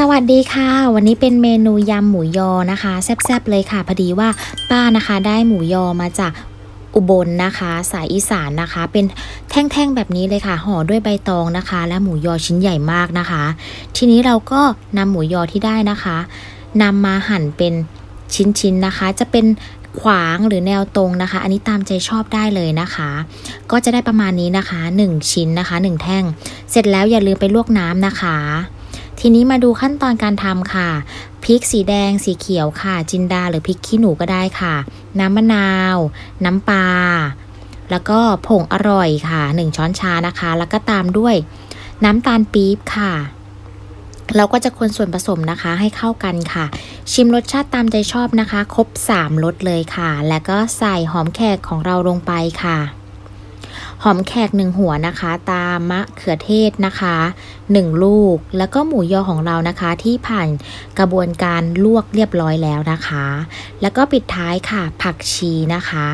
สวัสดีค่ะ วันนี้เป็นเมนูยำหมูยอนะคะ แซ่บๆเลยค่ะพอดีว่าป้านะคะได้หมูยอมาจากอุบลนะคะ สายอีสานนะคะ เป็นแท่งๆแบบนี้เลยค่ะห่อด้วยใบตองนะคะ และหมูยอชิ้นใหญ่มากนะคะ ทีนี้เราก็นำหมูยอที่ได้นะคะนำมาหั่นเป็นชิ้นๆนะคะ จะเป็นขวางหรือแนวตรงนะคะ อันนี้ตามใจชอบได้เลยนะคะ ก็จะได้ประมาณนี้นะคะ 1 ชิ้นนะคะ 1 แท่ง เสร็จแล้วอย่าลืมไปลวกน้ำนะคะ ทีนี้มาดูขั้นตอนการทำค่ะพริกสีแดงสีเขียวค่ะ จินดาหรือพริกขี้หนูก็ได้ค่ะ น้ำมะนาว น้ำปลาแล้วก็ผงอร่อยค่ะ 1 ช้อนชานะคะ แล้วก็ตามด้วยน้ำตาลปี๊บค่ะ เราก็จะคนส่วนผสมนะคะให้เข้ากันค่ะ ชิมรสชาติตามใจชอบนะคะ ครบ 3รสเลยค่ะ แล้วก็ใส่หอมแขกของเราลงไปค่ะ หอมแขกหนึ่งหัวนะคะ ตามมะเขือเทศนะคะหนึ่งลูก แล้วก็หมูยอของเรานะคะ ที่ผ่านกระบวนการลวกเรียบร้อยแล้วนะคะ แล้วก็ปิดท้ายค่ะ ผักชีนะคะ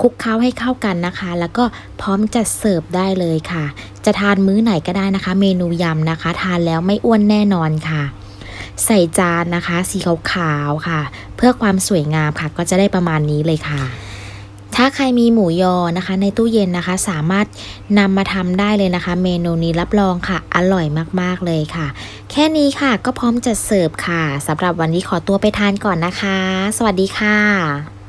คลุกเคล้าให้เข้ากันนะคะ แล้วก็พร้อมจัดเสิร์ฟได้เลยค่ะ จะทานมื้อไหนก็ได้นะคะ เมนูยำนะคะ ทานแล้วไม่อ้วนแน่นอนค่ะใส่จานนะคะ สีขาวๆค่ะ เพื่อความสวยงามค่ะ ก็จะได้ประมาณนี้เลยค่ะ ถ้าใครมีหมูยอนะคะ ในตู้เย็นนะคะ สามารถนำมาทำได้เลยนะคะ เมนูนี้รับรองค่ะ อร่อยมากๆเลยค่ะ แค่นี้ค่ะก็พร้อมจะเสิร์ฟค่ะสำหรับวันนี้ขอตัวไปทานก่อนนะคะ สวัสดีค่ะ